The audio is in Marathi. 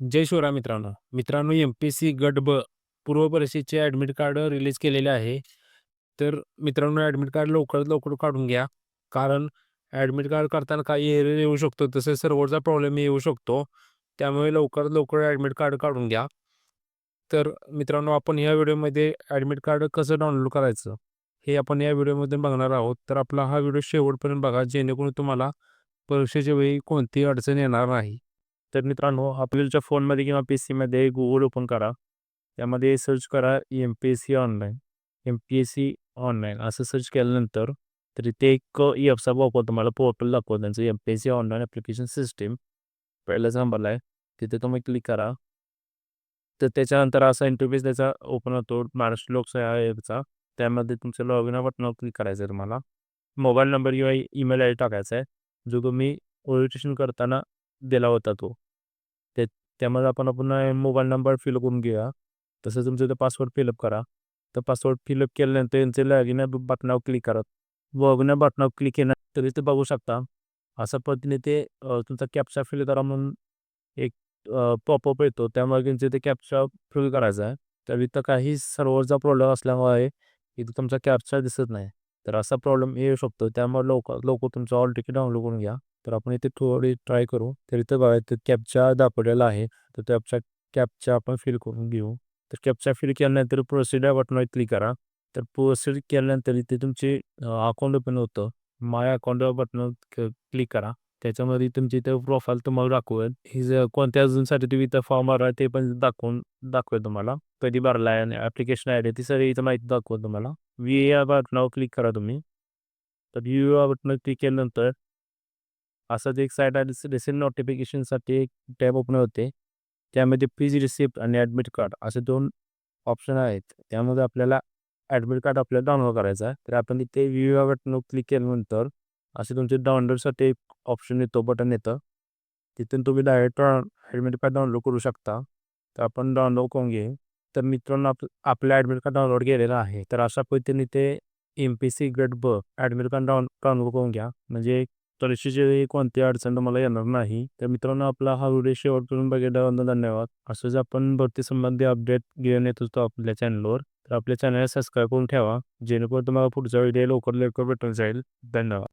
जय शिवराय मित्रांनो. मित्रांनो एम पी सी गट ब पूर्व परीक्षेचे ॲडमिट कार्ड रिलीज केलेले आहे. तर मित्रांनो ॲडमिट कार्ड लवकरात लवकर काढून घ्या. कारण ॲडमिट कार्ड करताना काही एरर येऊ शकतो. तसेच सर्व्हरचा प्रॉब्लेम येऊ शकतो. त्यामुळे लवकरात लवकर ॲडमिट कार्ड काढून घ्या. तर मित्रांनो आपण ह्या व्हिडिओमध्ये ॲडमिट कार्ड कसं डाउनलोड करायचं, हे आपण या व्हिडिओमध्ये बघणार आहोत. तर आपला हा व्हिडिओ शेवटपर्यंत बघा जेणेकरून तुम्हाला परीक्षेच्या वेळी कोणतीही अडचण येणार नाही. तर मित्रांनो आपल्याच्या फोनमध्ये किंवा पी सीमध्ये गुगल ओपन करा. त्यामध्ये सर्च करा एम-पी-एस-सी ऑनलाईन. एम-पी-एस-सी ऑनलाईन असं सर्च केल्यानंतर तर इथे एक ॲपचा वापर तुम्हाला पोर्टल दाखवतो त्यांचं एम-पी-एस-सी ऑनलाईन ॲप्लिकेशन सिस्टीम. पहिलाच नंबरला आहे. तिथे तुम्ही क्लिक करा. तर त्याच्यानंतर असा इंटरफेस त्याचा ओपन होतो महाराष्ट्र लोकसेवा ॲपचा त्यामध्ये तुमचं लॉग इन बटनावर क्लिक करायचं आहे तुम्हाला. मोबाईल नंबर किंवा ईमेल आय डी टाकायचा आहे. जो तुम्ही रजिस्ट्रेशन करताना दिला होता तो. त्यामध्ये आपण पुन्हा मोबाईल नंबर फिल करून घेऊया. तसं तुमचं इथं पासवर्ड फिलअप करा. तर पासवर्ड फिलअप केल्यानंतर यांचे लॉगिन बटनावर क्लिक करा. लॉगिन बटनावर क्लिक केलं तरी ते बघू शकता. अशा पद्धतीने ते तुमचा कॅप्चा फिल करा म्हणून एक पॉपअप येतो. त्यामुळे यांचे ते कॅप्चा फिल करायचा आहे. तर इथं काही सर्व्हरचा प्रॉब्लेम असल्यामुळे इथं तुमचा कॅप्चा दिसत नाही. तर असा प्रॉब्लेम येऊ शकतो. त्यामुळे लवकर लवकर तुमचा ऑल तिकीट डाउनलोड करून घ्या. तर आपण इथे थोडी ट्राय करू. तर इथं बघा इथं कॅप्चा दाखवलेला आहे. तर कॅप्चा कॅपचा आपण फिल करून घेऊ. तर कॅप्चा फिल केल्यानंतर प्रोसिड या बटनावर क्लिक करा. तर प्रोसिड केल्यानंतर इथे तुमचे अकाउंट ओपन होतं. माय अकाउंट या बटनावर क्लिक करा. त्याच्यामध्ये तुमची इथं प्रोफाईल तुम्हाला दाखवेल. ही जर कोणत्या अजूनसाठी तुम्ही इथं फॉर्म भरला ते पण दाखवून दाखवेल तुम्हाला. कधी भरला आहे आणि ॲप्लिकेशन आयडी ती सगळी इथं माहिती दाखवेल तुम्हाला. व्ह्यू या बटनावर क्लिक करा तुम्ही. तर व्ही ए बटनावर क्लिक केल्यानंतर असंच एक साईट आहे रिसेंट नोटिफिकेशनसाठी एक टॅब ओपन होते. त्यामध्ये फीज रिसिप्ट आणि ॲडमिट कार्ड असे दोन ऑप्शन आहेत. त्यामध्ये आपल्याला ॲडमिट कार्ड आपल्याला डाउनलोड करायचं आहे. तर आपण इथे व्ह्यू या क्लिक केल्यानंतर असे तुमचे डाउनलोडसाठी एक ऑप्शन येतो, बटन येतं. तिथून तुम्ही डायरेक्ट ॲडमिट कार्ड डाउनलोड करू शकता. तर आपण डाउनलोड करून घेऊ. तर मित्रांनो आप आपलं ॲडमिट कार्ड डाउनलोड केलेलं आहे. तर अशा पद्धतीने ते एम पी सी ग्रेड ब ॲडमिट कार्ड डाउन डाउनलोड करून घ्या. म्हणजे परीक्षेच्या जे कोणती अडचण तुम्हाला येणार नाही. तर मित्रांनो आपला हा व्हिडिओ शेवटपर्यंत बघितल्याबद्दल धन्यवाद. असंच आपण भरती संबंधी अपडेट घेऊन येत असतो आपल्या चॅनलवर. तर आपल्या चॅनलला सबस्क्राईब करून ठेवा. जेणेकरून तुम्हाला पुढचा व्हिडिओ लवकर लवकर भेटून जाईल. धन्यवाद.